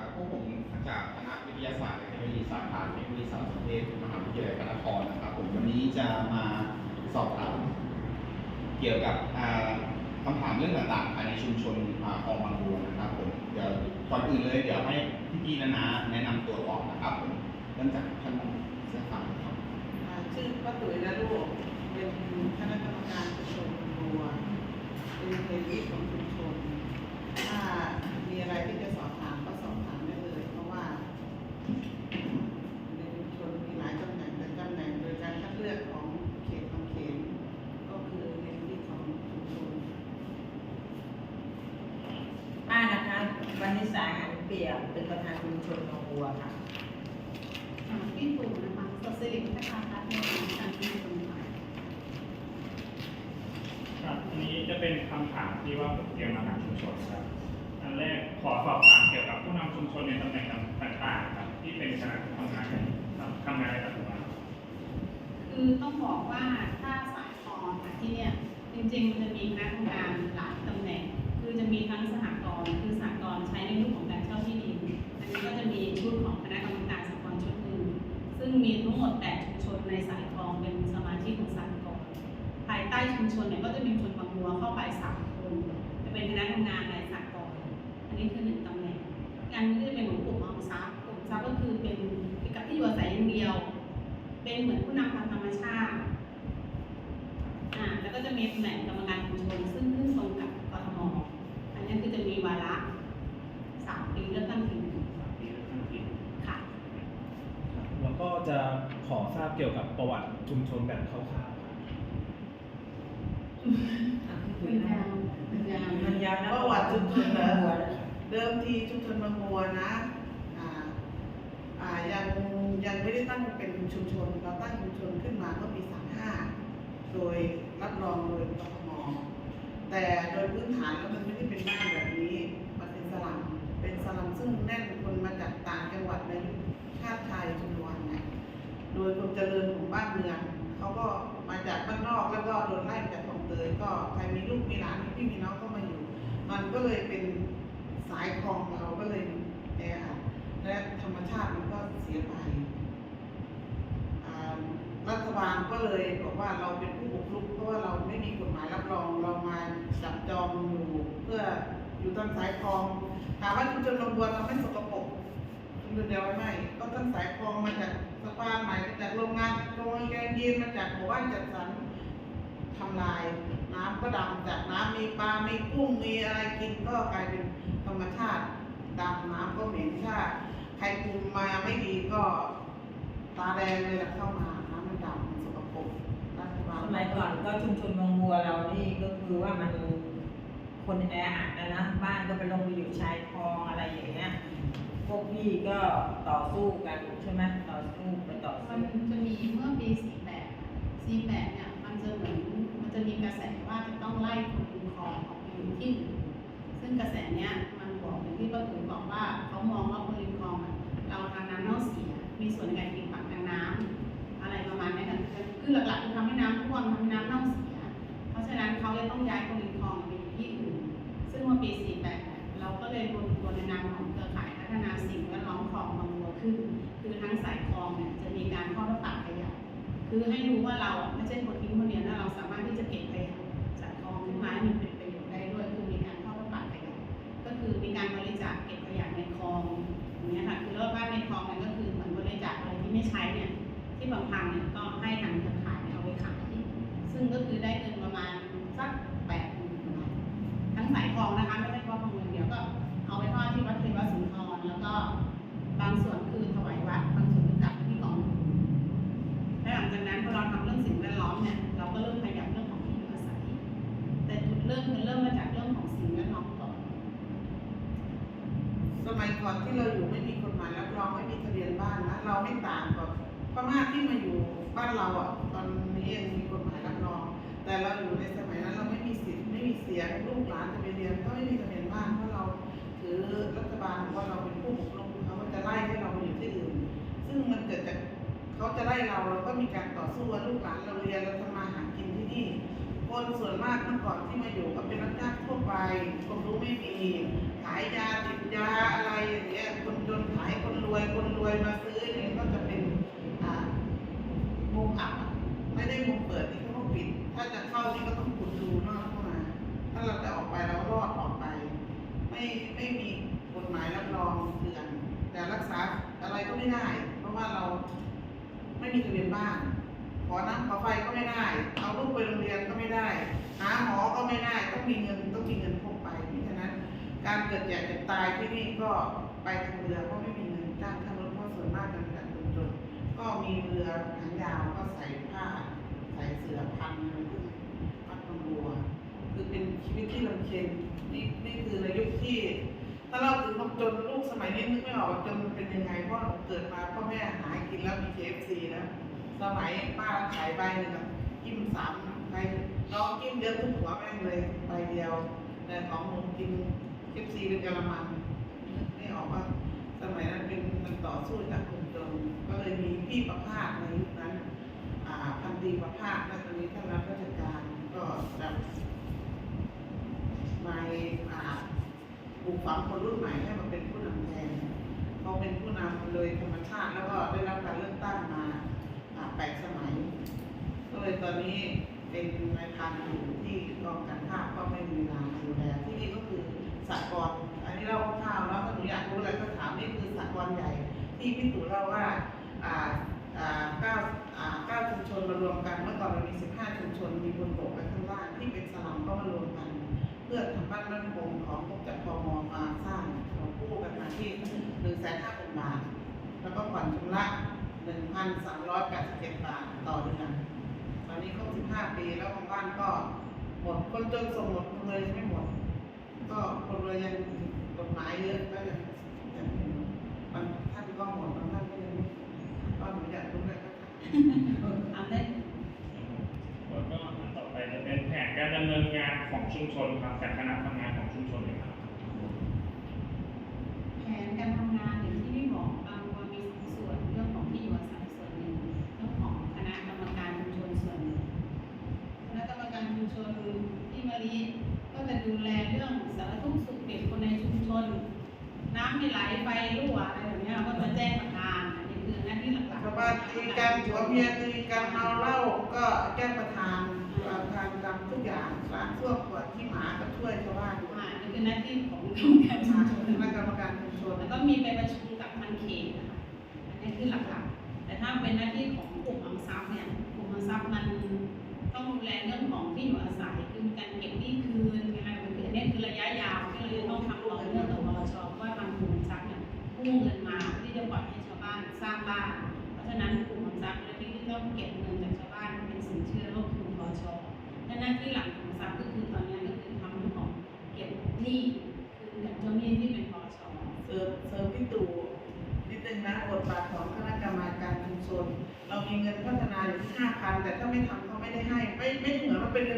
อพวกผมจากคณะวิทยาศาสตร์และเทคโนโลยีสาขาเทคโนโลยีสารสนเทศมหาวิทยาลัยพระนครนะครับผมวันนี้จะมาสอบถามเกี่ยวกับอ่าคำถามเรื่องต่างๆภายในชุมชนอ่าคลองบางบัวนะครับผมเดี๋ยวก่อนอื่นเลยเดี๋ยวให้พี่ๆนะนะแนะนำตัวก่อนนะครับผมเริ่มจากท่านเสื้อขาวครับชื่อป้าตุ๋ยนะลูกเป็นคณะกรรมการชุมชนบัวเป็นเพจของชุมชนถ้ามีอะไรที่จะสอบถามก็สอบถามได้เลย เพราะว่าในชุมชนมีหลายตำแหน่งแต่ตำแหน่งโดยการคัดเลือกของเขตของเขตก็คือในที่ของชุมชน ป้านะคะ วันนิสาหันเปี่ยมเป็นประธานชุมชนหนองบัวค่ะอ่าพี่ตู่นะคะสดสิริพัฒนาพัฒน์ในการที่คนไทยครับอันนี้จะเป็นคำถามที่ว่าผมเตรียมมาทางชุมชนครับ อันแรกขอสอบถามเกี่ยวกับผู้นำชุมชนในตำแหน่งต่างๆครับที่เป็นคณะทำงานทำงานในปัจจุบันคือต้องบอกว่าถ้าสายคอค่ะที่เนี่ยจริงๆมันจะมีคณะทำงานหลายตำแหน่ง คือจะมีทั้งสหกรณ์คือสหกรณ์ใช้ในรูปของการเช่าที่ดิน อันนี้ก็จะมีชุดของคณะกรรมการสหกรณ์ชุดหนึ่งซึ่งมีทั้งหมด 8 ชุมชนในสายคลองเป็นสมาชิกของสหกรณ์ภายใต้ชุมชนเนี่ยก็จะมีชุมชนบางบัวเข้าไปสามคนจะเป็นคณะทำงานในสหกรณ์อันนี้คือหนึ่งตำแหน่งงานนี้จะเป็นของกลุ่มออมทรัพย์กลุ่มทรัพย์ก็คือเป็นเกี่ยวกับที่อยู่อาศัยอย่างเดียว เป็นเหมือนผู้นำทางธรรมชาติอ่าแล้วก็จะมีตำแหน่งกรรมการชุมชนซึ่งขึ้นตรงกับกทม อันนี้คือจะมีวาระสามปีเลือกตั้งทีหนึ่ง สามปีแล้วทั้งที ค่ะ แล้วก็จะขอท ราบเกี่ยวกับประวัติชุมชนแบบคร่าวๆครับมันยาวมันยาวมันยาวนะประวัติชุมชนเนอองบัวนะเดิมทีชุมชนบางบัวนะอ่าอ่ายังยังไม่ได้ตั้งเป็นชุมชนเราตั้งชุมชนขึ้นมาเมื่อปี35โดยรับรองโดยกทมแต่โดยพื้นฐานแล้วมันไม่ได้เป็นบ้านแบบนี้ มันเป็นสลัมเป็นสลัมซึ่งแน่นคนมาจากต่างจังหวัดในชาติไทยจำนวนเนี่ย โดยความเจริญของบ้านเมืองเขาก็มาจากบ้านนอกแล้วก็โดนไล่จากคลองเตยก็ใครมีลูกมีหลานมีพี่มีน้องก็มาอยู่ มันก็เลยเป็นสายคลองเราก็เลยแออัดและธรรมชาติมันก็เสียไปรัฐบาลก็เลยบอกว่าเราเป็นผู้บุกรุกเพราะว่าเราไม่มีกฎหมายรับรองเรามาจับจองอยู่เพื่ออยู่ตามสายคลองถามว่าชุมชนลงบัวเราไม่สกปรกชุมชนเดียวไม่ก็ต้นสายคลองมาจาก สะพานใหม่มาจากโรงงานโรงงานยีนมาจากหมู่บ้านจัดสรรทำลาย น้ำก็ดำจากน้ำมีปลา มีกุ้ง มีอะไรกินก็กลายเป็นธรรมชาติดำน้ำก็เหม็นถ้าใครคุมมาไม่ดีก็ตาแดงเลยแหละเข้ามา น้ำมันดำมันสกปรกรัฐบาลสมัยก่อนก็ชุมชนหนองบัวเรานี่ก็คือว่ามันคนแออัดนะนะบ้านก็ไปลงไปอยู่ชายคลองอะไรอย่างเงี้ย พวกพี่ก็ต่อสู้กันใช่ไหมต่อสู้ไปต่อมัสู้นจะมีเมื่อปี48 48เนี่ยมันจะเหมือนมันจะมีกระแสว่าจะต้องไล่คนริมคลองออกไปอยู่ที่อื่นซึ่งกระแสเนี้ยมันบอกอย่างที่ป้าตุ๋ยบอกว่าเขามองว่าคนริมคลองอะเราทางน้ำเน่าเสีย มีส่วนในการกินปักทางน้ำอะไรประมาณเนี้ยค่ะคือหลักๆคือทำให้น้ำท่วมทำให้น้ำเน่าเสีย เพราะฉะนั้นเขาเลยต้องย้าย ให้รู้ว่าเราไม่ใช่คน ไม่ต่างกับพม่าที่มาอยู่บ้านเราอะตอนนี้ยังมีกฎหมายรับรอง แต่เราอยู่ในสมัยนั้นเราไม่มีสิทธิ์ไม่มีเสียงลูกหลานจะไปเรียนก็ไม่มีทะเบียนบ้านเพราะเราถือรัฐบาลว่าเราเป็นผู้ปกครองเขาก็จะไล่ให้เราไปอยู่ที่อื่น ซึ่งมันเกิดจากเขาจะไล่เราเราก็มีการต่อสู้ว่าลูกหลานเราเรียนเราทำมาหากินที่นี่คนส่วนมากเมื่อก่อนที่มาอยู่ก็เป็นรับจ้างทั่วไปความรู้ไม่มีขายยาติดยาอะไรอย่างเงี้ยคนจนขายคนรวยคนรวยมา ที่ผมเปิดนี่เขต้อปิด ถ้าจะเข้านี่ก็ต้องคุณดูนอกเข้ามา ถ้าเราแต่ออกไปเรารอดออกไป ไม่ไม่มีกฎหมายรับรองเตือน แต่รักษาอะไรก็ไม่ได้ เพราะว่าเราไม่มีทะเบียนบ้าน ขอน้ำขอไฟก็ไม่ได้ เอาลูกไปโรงเรียนก็ไม่ได้ หาหมอก็ไม่ได้ ต้องมีเงินต้องมีเงินพกไปเพราะฉะนั้น การเกิดแก่เจ็บตายที่นี่ก็ไปทางเรือเพราะไม่มีเงินจ้างทางรถเพราะส่วนมากจะเป็นการจนก็มีเรือหางยาวก็ใส่ผ้า ใส่เสือพันอะไรพวกนี้มัดตำบัว คือเป็นชีวิตที่ลำเค็ญนี่นี่คือในยุคที่ ถ้าเราถึงความจนลูกสมัยนี้นึกไม่ออกว่าจนเป็นยังไงเพราะเราเกิดมาพ่อแม่หากินแล้วมี KFC แล้วสมัยป้าขายใบหนึ่งกินสามใบน้องกินเยอะทุกหัวแม่งเลยใบเดียว แต่ของหนูกิน KFC เป็นกะละมังนึกไม่ออกว่าสมัยนั้นเป็นมันต่อสู้จากคนจนก็เลยมีพี่ประภาสในยุค นั้นอ่าพันตรีประภาสและตอนนี้ท่านรับราชการก็แบบมาปลูกฝังคนรุ่นใหม่ให้มาเป็นผู้นำแทนเขาเป็นผู้นำโดยธรรมชาติแล้วก็ได้รับการเลือกตั้งมาแปดสมัย ก็เลยตอนนี้เป็นนายพันอยู่ที่กองการท่าก็ไม่มีเวลามาดูแลที่นี่ก็คือสากลอันนี้เราคร่าวแล้วถ้าหนูอยากรู้อะไรก็ถามนี่คือสากลใหญ่ที่พี่ตู่เล่าว่า อ่า อ่าเก้าอ่าเก้าชุมชนมาร วมกันเมื่อก่อนเรามีสิบห้าชุมชน มีบนบกและข้างล่างที่เป็นสลัมก็มารวมกัน เพื่อทำบ้านมั่นคงของพวกจากพมมาสร้างเรากู้กันมาที่หนึ่งแสนห้าพันบาท แล้วก็ผ่อนชำระหนึ่งพันสามร้อยแปดสิบาทต่อเดือน ตอนนี้ครบสิบห้าปีแล้วบางบ้านก็หมดคนจนส่งหมดคนเลยไม่หมด ก็คนเลยยังกฎหมายเยอะก็ยังบางท่านก็หมดบางท่านก็ยังไม่ก็หนูอยากรู้เลยก็ถามเอาได้ เป็นแผนการดำเนินงานของชุมชนครับจากคณะทำงานของชุมชนเลยครับ แผนการทำงานอย่างที่พี่บอกบางวันมีสองส่วนเรื่องของที่อยู่อาศัยส่วนหนึ่งเรื่องของคณะกรรมการชุมชนส่วนหนึ่งคณะกรรมการชุมชนที่มารีก็จะดูแลเรื่องสารทุกข์สุขเดิบคนในชุมชน น้ำไม่ไหลไฟรั่วอะไรแบบนี้ยก็จะแจ้งประธานอันนี้คือหน้าที่หลักๆชาวบ้านตีกันผัวเมียตี กรรมการชุมชนคณะกรรมการชุมชนแล้วก็มีไปประชุมกับทางเขตนะคะอันนี้คือหลักๆ แต่ถ้าเป็นหน้าที่ของกลุ่มออมทรัพย์เนี่ยกลุ่มออมทรัพย์มันต้องดูแลเรื่องของที่อยู่อาศัยคือการเก็บหนี้คืนอะไรแบบนี้อันนี้คือระยะยาวที่เราจะต้องทำต่อเนื่องกับปปชเพราะว่าบางกลุ่มออมทรัพย์เนี่ยกู้เงินมาเพื่อที่จะปล่อยให้ชาวบ้านสร้างบ้าน เพราะฉะนั้นกลุ่มออมทรัพย์เนี่ยที่ต้องเก็บเงินจากชาวบ้านเป็นสินเชื่อร่วมทุนปปชและหน้าที่หลักของออมทรัพย์ก็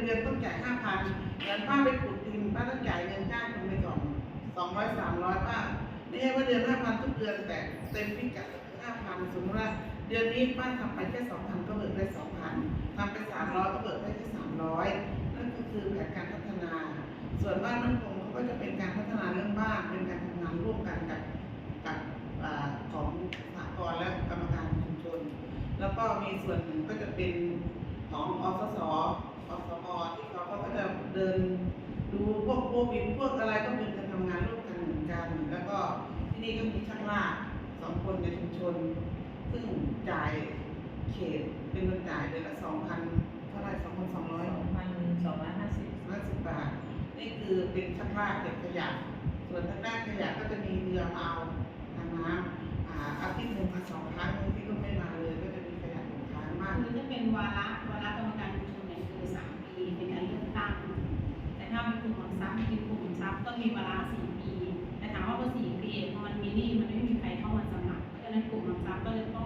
เดือนต้องจ่ายห้าพันเหมือนป้าไปขุดดินป้าต้องจ่ายเงินจ้างคนไปก่อนสองร้อยสามร้อยป้าไม่ใช่ว่าเดือนห้าพันทุกเดือนแต่เต็มพิกัดห้าพันสมมติว่าเดือนนี้ป้าทำไปแค่สองพันก็เบิกได้สองพันทำไปสามร้อยก็เบิกได้แค่สามร้อยนั่นก็คือแผนการพัฒนา ส่วนบ้านมั่นคงเขาก็จะเป็นการพัฒนาเรื่องบ้านเป็นการทำงานร่วมกันกับกับของสหกรณ์และกรรมการชุมชนแล้วก็มีส่วนของอสสอสมที่เขาก็จะเดินดูพวกโควิดพวกอะไรก็เป็นการทำงานร่วมกันเหมือนกัน แล้วก็ที่นี่ก็มีช่างลาดสอง คนในชุมชน ซึ่งจ่ายเขตเป็นเงินจ่ายเดือนละสองพันเท่าไหร่สองพันสองร้อยสองพันสองร้อยห้าสิบห้าสิบบาท นี่คือเป็นชักลากเก็บขยะ ส่วนทางด้านขยะก็จะมีเรือมาเอาทางน้ำอ่าอาทิตย์หนึ่งมาสองครั้งที่ก็ไม่มาเลยก็จะมีขยะตกค้างมากคือจะเป็นวาระวาระกรรมการชุมชนเนี่ยคือสามปีเป็นการเลือกตั้งแต่ถ้าเป็นกลุ่มออมทรัพย์คือกลุ่มออมทรัพย์ก็มีเวลาสี่ปีแ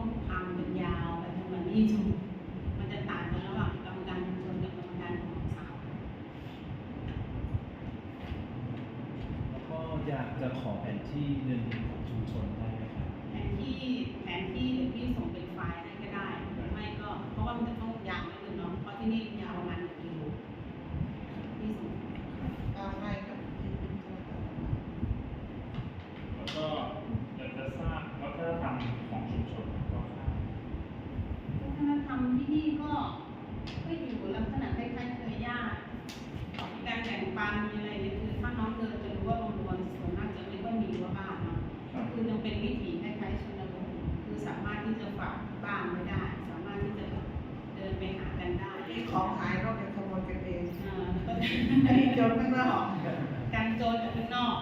ข้องทำเป็นยาวไปจนกว่าหนี้ชุมมันำไม่ได้ สามารถที่จะเดินไปหากันได้ที่ของหายก็เป็นขโมยกันเองอ่าแล้วก็จนข้างนอกการโจรจากข้างนอก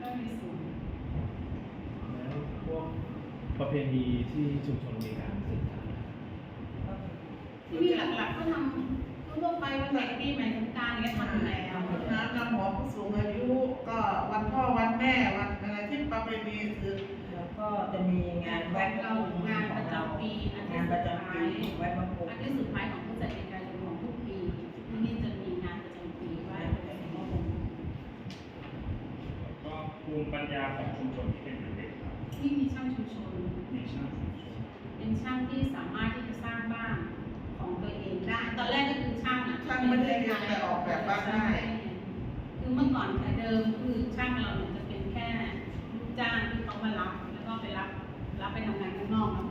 ก็มีส่วนแล้วพวกประเพณีที่ชุมชนมีการสืบทอดที่นี่หลักๆก็ทำทั่วไปวันเด็กปีใหม่สงกรารต์อย่างเงี้ยทำอยู่แล้วรน้ำหัวผู้สูงอายุ ก็วันพ่อวันแม่วันอะไรที่ประเพณีคือ ก็จะมีงานไว้พระพุทธงานประจำปีงานประจำปีไว้พระพุทธอันที่สุดท้ายของผู้จัดการของทุกปีที่นี่จะมีงานประจำปีไว้พระพุทธก็ภูมิปัญญาของชุมชนที่เป็นเด็กครับที่มีช่างชุมชนมีช่างชุมชนเป็นช่างที่สามารถที่จะสร้างบ้านของตัวเองได้ตอนแรกก็คือช่างช่างไม่ได้งานแต่ออกแบบบ้านได้คือเมื่อก่อนแต่เดิมคือช่างเราจะเป็นแค่ลูกจ้างที่เขามารับ ราไปทำงานข้างนอกแล้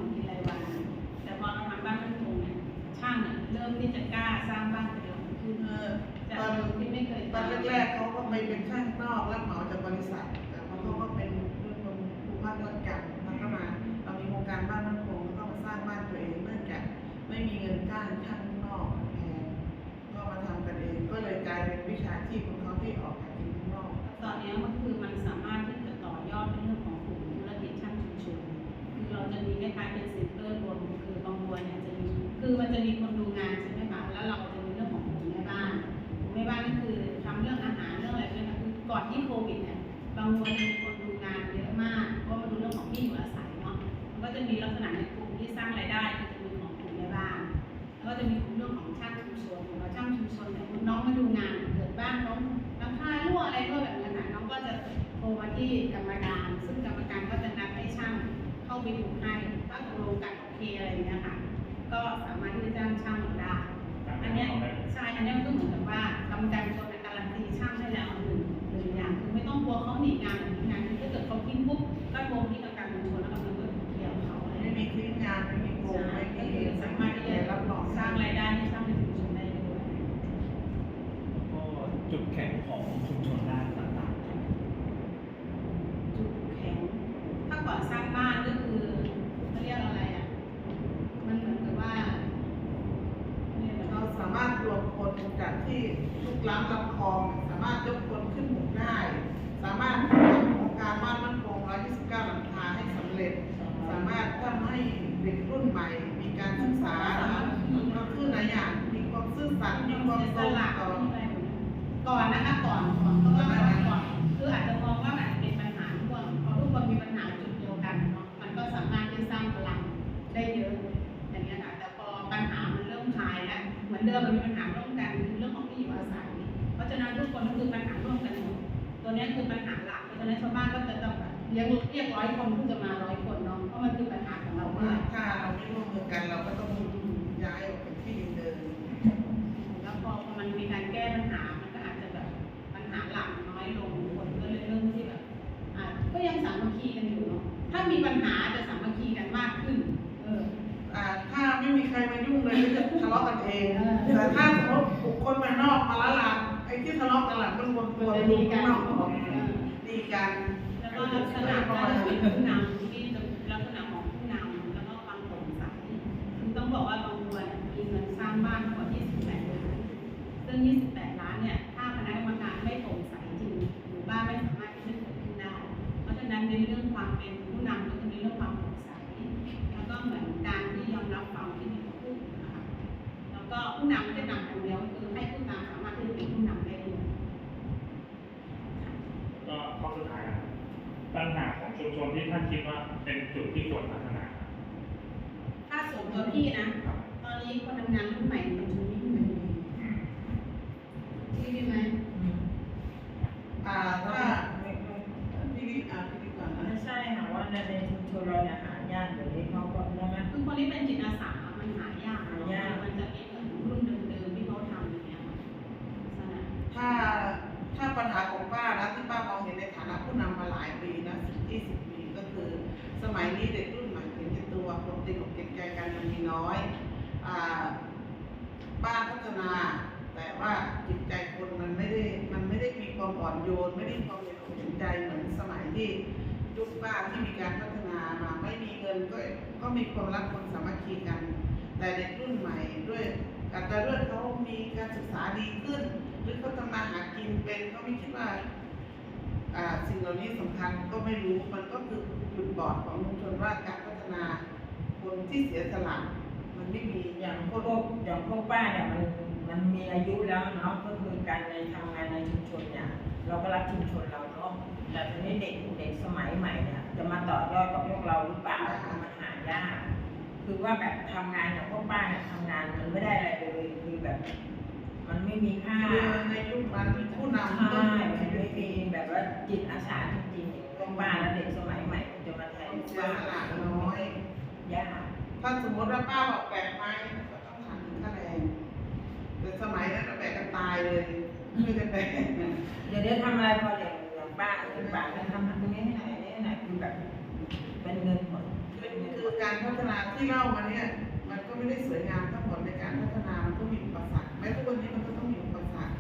ลี้ยงเรียกร้อยคนเพิ่จะมาร้อยคนเนาะเพราะมันคือปัญหาของเรามากถ้าเราไม่ร่วมมือกันเราก็ต้องย้ายออกไปที่เดิมแล้วพอมันมีการแก้ปัญหามันก็อาจจะแบบปัญหาหลักน้อยลงคนก็เลยเริ่มที่แบบอาจก็ยังสามัคคีกันอยู่เนาะถ้ามีปัญหาจะสามัคคีกันมากขึ้น เอออ่าถ้าไม่มีใครมายุ่งเลยก็จะทะเลาะกันเองแต่ถ้าสมมติบุคคลมานอกมาละลานไอ้ที่ทะเลาะกันหลังมันวนตัวไปดูข้นดีกัน ลักษณะการฝึกนำ เมื่อกี้นะ ก็มีความรักความสามัคคีกัน แต่เด็กรุ่นใหม่ด้วยอาจจะด้วยเขามีการศึกษาดีขึ้น หรือเขาทำมาหากินเป็นเขาไม่คิดว่าสิ่งเหล่านี้สำคัญก็ไม่รู้มันก็คือจุดบอดของชุมชนว่าการพัฒนาคนที่เสียสละมันไม่มีอย่างพวกโลกอย่างพวกป้าเนี่ยมันมันมีอายุแล้วเนาะก็คือการในทำงานในชุมชนเนี่ยเราก็รักชุมชนเราเนาะแต่ทีนี้เด็กเด็กสมัยใหม่เนี่ยจะมาต่อยอดกับพวกเราหรือเปล่า ยากคือว่าแบบทำงานอย่างพวกป้าเนี่ยทำงานมันไม่ได้อะไรเลยคือแบบ มันไม่มีค่าคือในยุคนั้นผู้นำใช่ต้องมันไม่มีแบบว่าจิตอาสาจริงๆพวกป้าและเด็กสมัยใหม่มันจะมาแทนเสียป้าสละน้อยยากถ้าสมมติว่าป้าบอกแบกไม้ก็ต้องถามถึงค่าแรงแต่สมัยนั้นเราแบกกันตายเลยไม่ได้แบกเดี๋ยวนี้ทำอะไรพออย่างอย่างป้าคือป้าจะทำตรงนี้ให้ พัฒนาที่เล่ามาเนี่ยมันก็ไม่ได้สวยงามทั้งหมดในการพัฒนามันก็มีอุปสรรคแม้ทุกวันนี้มันก็ต้องมีอุปสรรค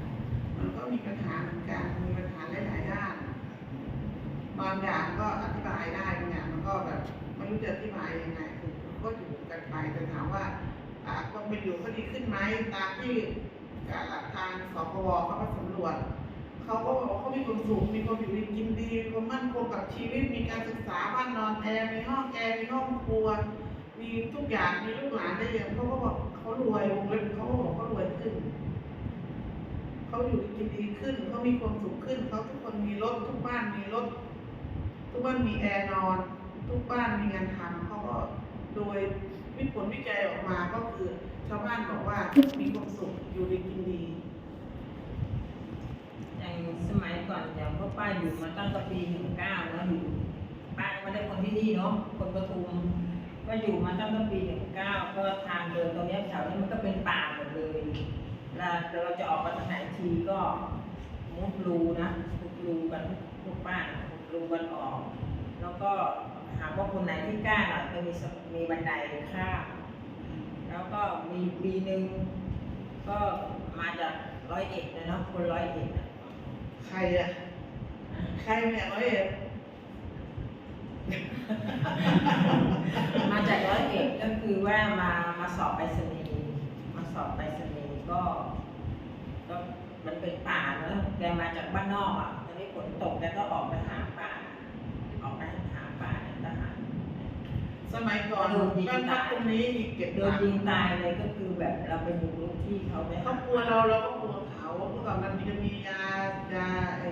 มันก็มีปัญหาเหมือนกันมีปัญหาหลายๆด้านบางอย่างก็อธิบายได้บางอย่างมันก็แบบไม่รู้จะอธิบายยังไงคือก็อยู่กันไปแต่ถามว่าอ่าคนเป็นอยู่เขาดีขึ้นไหมตามที่การหลักทางสพวเขามาสำรวจเขาก็บอกว่าเขามีความสุขมีความอยู่ดีกินดีมีความมั่นคงกับชีวิต บ้าแอร์มีห้องแอร์มีห้องครัว มีทุกอย่างมีลูกหลานได้เรียเขาก็บอกเขารวยวงเล็บเขาก็บอกเขารวยขึ้นเขาอยู่ดีกินดีขึ้นเขามีความสุขขึ้นเขาทุกคนมีรถทุกบ้านมีรถทุกบ้านมีแอร์นอน ทุกบ้านมีงานทำเขาก็โดยวิผลวิจัยออกมาก็คือชาวบ้านบอกว่ามีความสุขอยู่ดีกินดีอย่างสมัยก่อนอย่างพวกป้าอยู่มาตั้งแต่ปีหนึ่งเก้าแล้วอยู่ ป้าไม่ได้คนที่นี่เนาะคนปทุมก็อยู่มาตั้งแต่ปีหนึ่งเก้าก็ทางเดินตรงนี้แถวนี้มันก็เป็นป่าหมดเลยแล้วเราจะออกมาทางไหนทีก็มุดรูนะมุดรูกันพวกป้านมุดรูกันออก แล้วก็หาว่าคนไหนที่กล้าหน่อยก็มีมีบันไดข้ามแล้วก็มีปีหนึ่งก็มาจากร้อยเอ็ดนะเนาะคนร้อยเอ็ดใครอะใครเนี่ยร้อยเอ็ด มาจากร้อยเอ็ดก็คือว่ามามาสอบไปรษณีย์มาสอบไปรษณีย์ก็ก็มันเป็นป่าเนอะแกมาจากบ้านนอกอะตอนนี้ฝนตกแกก็ออกไปหาป่า ออกไปหาป่าในทหาร สมัยก่อนบ้านพักตรงนี้มีเก็บโดหนลังยิงตายเลยก็คือแบบเราไปบุกรุกที่เขาไปเขากลัวเราเราก็กลัวเขาเมื่อก่อนมันจะมียายาไอ้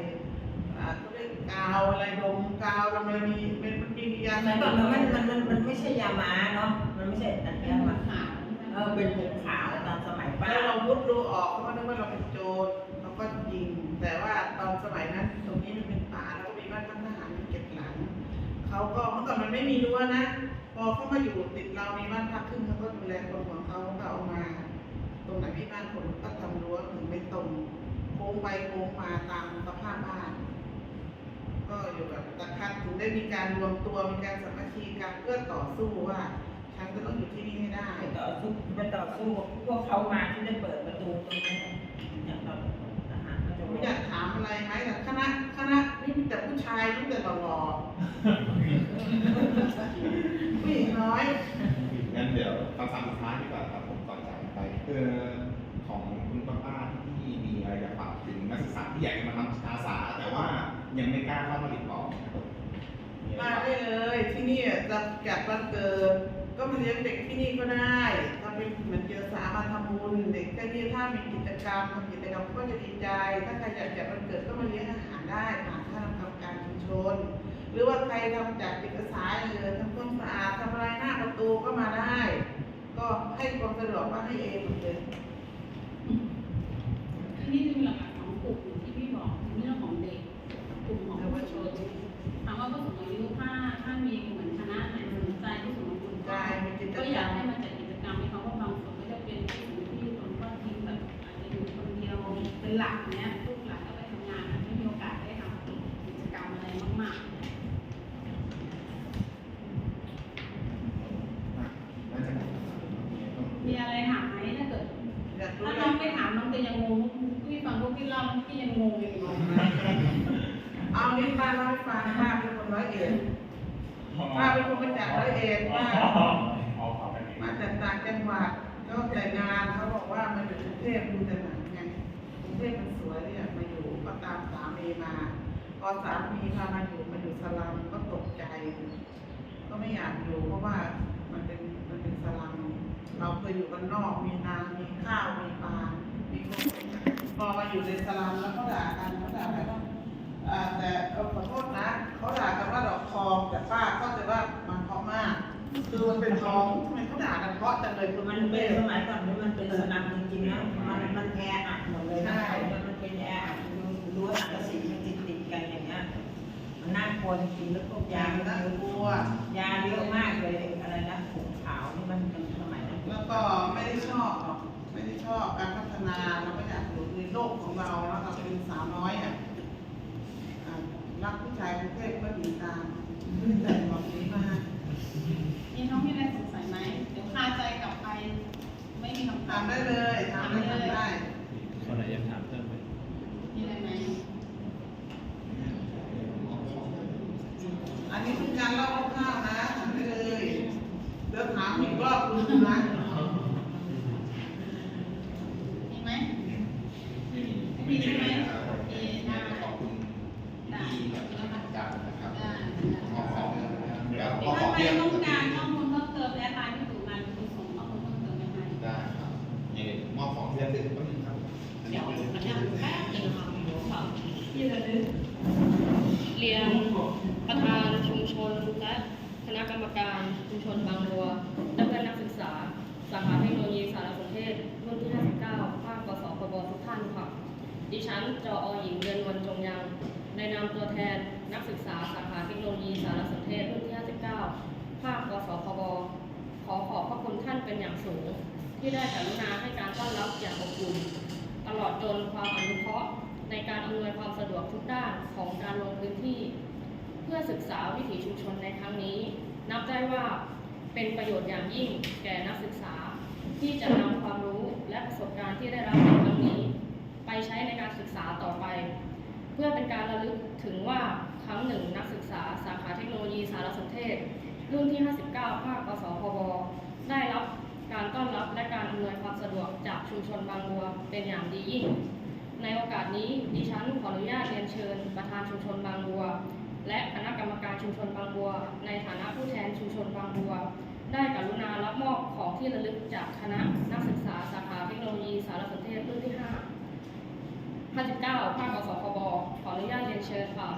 อ่าเขาเรียกกาวอะไรดมกาวทำไมมีมันมั นมียาสมัยก่อนมันมันมันมันไม่ใช่ยาม้าเนาะมันไม่ใช่อันเป็ยานม้าขาวเออเป็นผงขาวตอนสมัยป้าแล้วเรามุดดูออกเขาก็นึกว่าเราเป็นโจรเราก็ยิง แต่ว่าตอนสมัยนั้นตรงนี้มันเป็นป่าแล้วก็มีบ้านพักทหารมีเก็บหลังเขาก็เมื่อก่อนมันไม่มีรั้วนะ พอเขามาอยู่ติดเรามีบ้านพักขึ้นเขาก็ดูแลคนของเขาเขาก็เอามา ตรงไหนที่บ้านคนก็ทำรั้วถึงไม่ตรงโค้งไปโค้งมาตามสภาพบ้าน ก็อยู่แบบตะคัดถึงได้มีการรวมตัวมีการสามัคคีกันเพื่อต่อสู้ว่าฉันจะต้องอยู่ที่นี่ให้ได้ไปต่อสู้ไปต่อสู้พวกเขามาที่ได้เปิดประตูตรงนั้นอย่างตอนทหารก็จะผมอยากถามอะไรไหมแต่คณะคณะนี่มีแต่ผู้ชายมีแต่หล่อๆผู้หญิงน้อยงั้นเดี๋ยวคำถามสุดท้ายดีกว่าครับผมก่อนจากไปคือของคุณป้าป้าที่มีอะไรจะฝากถึงนักศึกษาที่อยาก ยังไม่กล้าเข้ามาติดต่อนะครับมีอะไรมาได้เลยที่นี่จะจัดวันเกิด ก็มาเลี้ยงเด็กที่นี่ก็ได้ถ้าเป็นเหมือนเจอสามาทำบุญเด็กที่นี่ถ้ามีกิจกรรมทำกิจกรรมก็จะดีใจ ถ้าใครอยากจัดวันเกิดก็มาเลี้ยงอาหารได้ผ่านคณะกรรมการชุมชน หรือว่าใครทำจากจิตอาสาหรือทำความสะอาดทำอะไรหน้าประตูก็มาได้ ก็ให้ความสะดวกว่าให้เองหมดเลย ตามสามีมา พอสามีพามาอยู่มาอยู่สลัมก็ตกใจ ก็ไม่อยากอยู่อยู่เพราะว่ามันเป็นมันเป็นสลัมเราเคยอยู่กันนอกมีนามีข้าวมีปลา มีคนพอมาอยู่ในสลัมแล้วเขาด่ากันเขาด่าอะไรบ้างอ่าแต่เออขอโทษนะเขาด่ากันว่าดอกทองแต่ป้าเข้าใจว่ามันเพราะมากคือมันเป็นทองทำไมเขาด่ากันเพราะจังเลยคุณมันมันเป็เป็นนสมัยก่อนนี่มันเป็นสนามจริงๆนะมันมันแออัดหมดเลยนะใช่มันเป็นแออัดดู รั้วสังกะสีมันติดติดๆกันอย่างเงี้ยมันน่ากลัวจริงๆแล้วพวกยายามันน่าเยอะกลัวยาเยอะมากเลยอะไรนะผงขาวนี่มันเป็นสมัยนั้นแล้วก็ไม่ได้ชอบหรอกไม่ได้ชอบการพัฒนาเราไม่อยากอยู่ในโลกของเราแล้วเราเป็นสาวน้อยอะอ่ารักผู้ชายกรุงเทพก็ดีตามแต่บอกนี้มามีน้องมีอะไรสงสัยไหมเดี๋ยวคาใจกลับไป ไม่มีคำตอถาบมได้เลยถามได้ทำได้ คนไหนอยากถามเพิ่มไหมมี อันนี้คือการเล่าคร่าวๆนะถามได้เลยเดี๋ยวถามอีกรอบคุณนะมีไหมไม่มีไม่มีอะไรนะครับอได้ขอบคุณพี่ๆกับอาจารย์นะครับขอขอบคุณเดี๋ยวขอขถ้าใครเพียงต้องการข้อมูลเพิ่มเติมและรายที่ถูกมันคุณส่งข้อมูลเพิ่มเติมไปให้ได้ครับยังไงมอบของที่ระลึกแป๊บนึงครับอันนี้ เดี๋ยว คือ มันยังแป๊บนึงค่ะค่ะ ที่ระลึก เรียนประธานชุมชนและคณะกรรมการชุมชนบางบัวและเพื่อนนักศึกษา สาขาเทคโนโลยีสารสนเทศรุ่นที่ 59 ภาคกสพบทุกท่านค่ะ ดิฉันจออหญิงเรือนวันจงยัง ในนามตัวแทนนักศึกษาสาขาเทคโนโลยีสารสนเทศรุ่นที่ 59 ภาคกสพบขอขอบพระคุณท่านเป็นอย่างสูง ที่ได้กรุณาให้การต้อนรับอย่างอบอุ่นตลอดจนความอนุเคราะห์ ในการอำนวยความสะดวกทุกด้านของการลงพื้นที่ เพื่อศึกษาวิถีชุมชนในครั้งนี้ นับได้ว่าเป็นประโยชน์อย่างยิ่งแก่นักศึกษา ที่จะนำความรู้และประสบการณ์ที่ได้รับในครั้งนี้ ไปใช้ในการศึกษาต่อไป เพื่อเป็นการระลึกถึงว่าครั้งหนึ่งนักศึกษาสาขาเทคโนโลยีสารสนเทศ รุ่นที่ 59 ภาคกสพบได้รับการต้อนรับและการอำนวยความสะดวกจากชุมชนบางบัวเป็นอย่างดียิ่ง ในโอกาสนี้ดิฉันขออนุญาตเรียนเชิญ ประธานชุมชนบางบัว และคณะกรรมการชุมชนบางบัว ในฐานะผู้แทนชุมชนบางบัว ได้กรุณารับมอบของที่ระลึกจากคณะนักศึกษาสาขาเทคโนโลยีสารสนเทศรุ่นที่5 59ภาคกสคบขออนุญาตเรียนเชิญค่ะ